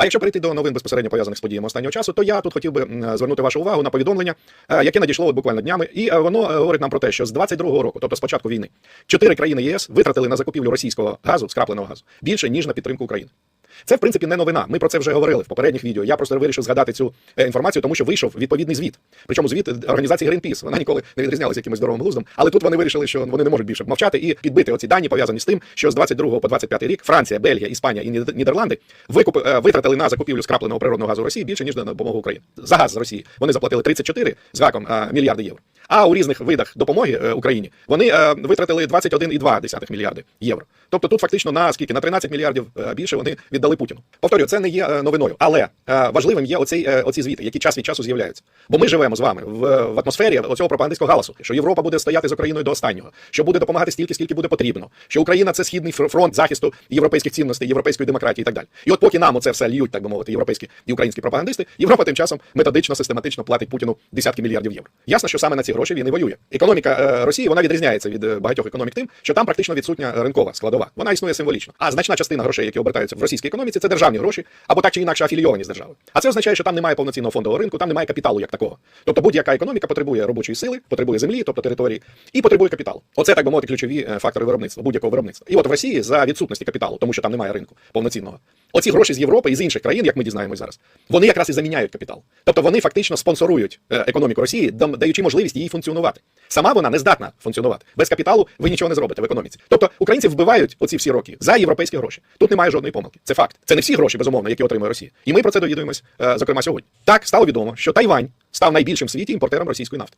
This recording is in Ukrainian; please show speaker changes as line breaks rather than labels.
А якщо перейти до новин безпосередньо пов'язаних з подіями останнього часу, то я тут хотів би звернути вашу увагу на повідомлення, е, яке надійшло буквально днями, і е, воно е, говорить нам про те, що з 22-го року, тобто з початку війни, чотири країни ЄС витратили на закупівлю російського газу, скрапленого газу, більше ніж на підтримку України. Це в принципі не новина. Ми про це вже говорили в попередніх відео. Я просто вирішив згадати цю е, інформацію, тому що вийшов відповідний звіт. Причому звіт організації Greenpeace. Вона ніколи не відрізнялася якимось здоровим глуздом. Але тут вони вирішили, що вони не можуть більше мовчати і підбити оці дані пов'язані з тим, що з 22 по 25 рік Франція, Бельгія, Іспанія і Нідерланди викуп, е, витратили на закупівлю скрапленого природного газу Росії більше ніж на допомогу Україні. За газ з Росії вони заплатили 34 з гаком е, мільярди євро. А у різних видах допомоги е, Україні вони е, витратили 21,2 мільярди євро. Тобто тут фактично на скільки на 13 мільярдів е, більше вони віддали Путіну. Повторюю, це не є новиною, але важливим є оцей, оці звіти, які час від часу з'являються. Бо ми живемо з вами в, в атмосфері оцього пропагандистського галасу, що Європа буде стояти з Україною до останнього, що буде допомагати стільки, скільки буде потрібно, що Україна це східний фронт захисту європейських цінностей, європейської демократії і так далі. І от поки нам оце все льють, так би мовити, європейські і українські пропагандисти, Європа тим часом методично, систематично платить Путіну десятки мільярдів євро. Ясно, що саме на ці гроші він і воює. Економіка е, Росії вона відрізняється від е, багатьох економік тим, що там практично відсутня ринкова складова. Вона існує символічно. А значна частина грошей, які обертаються в російській економіці, це державні гроші або так чи інакше афілійовані з держави. А це означає, що там немає повноцінного фондового ринку, там немає капіталу як такого. Тобто будь-яка економіка потребує робочої сили, потребує землі, тобто території, і потребує капіталу. Оце так би мовити ключові е, фактори виробництва, будь-якого виробництва. І от в Росії за відсутності капіталу, тому що там немає ринку повноцінного. Оці гроші з Європи і з інших країн, як ми дізнаємось зараз, вони якраз і заміняють капітал. Тобто вони фактично спонсорують е, економіку Росії, даючи можливість їй функціонувати. Сама вона не здатна функціонувати. Без капіталу ви нічого не зробите в економіці. Тобто українці вбивають оці всі роки за європейські гроші. Тут немає жодної помилки. Це факт. Це не всі гроші, безумовно, які отримує Росія. І ми про це довідуємось, е, зокрема, сьогодні. Так стало відомо, що Тайвань став найбільшим в світі імпортером російської нафти.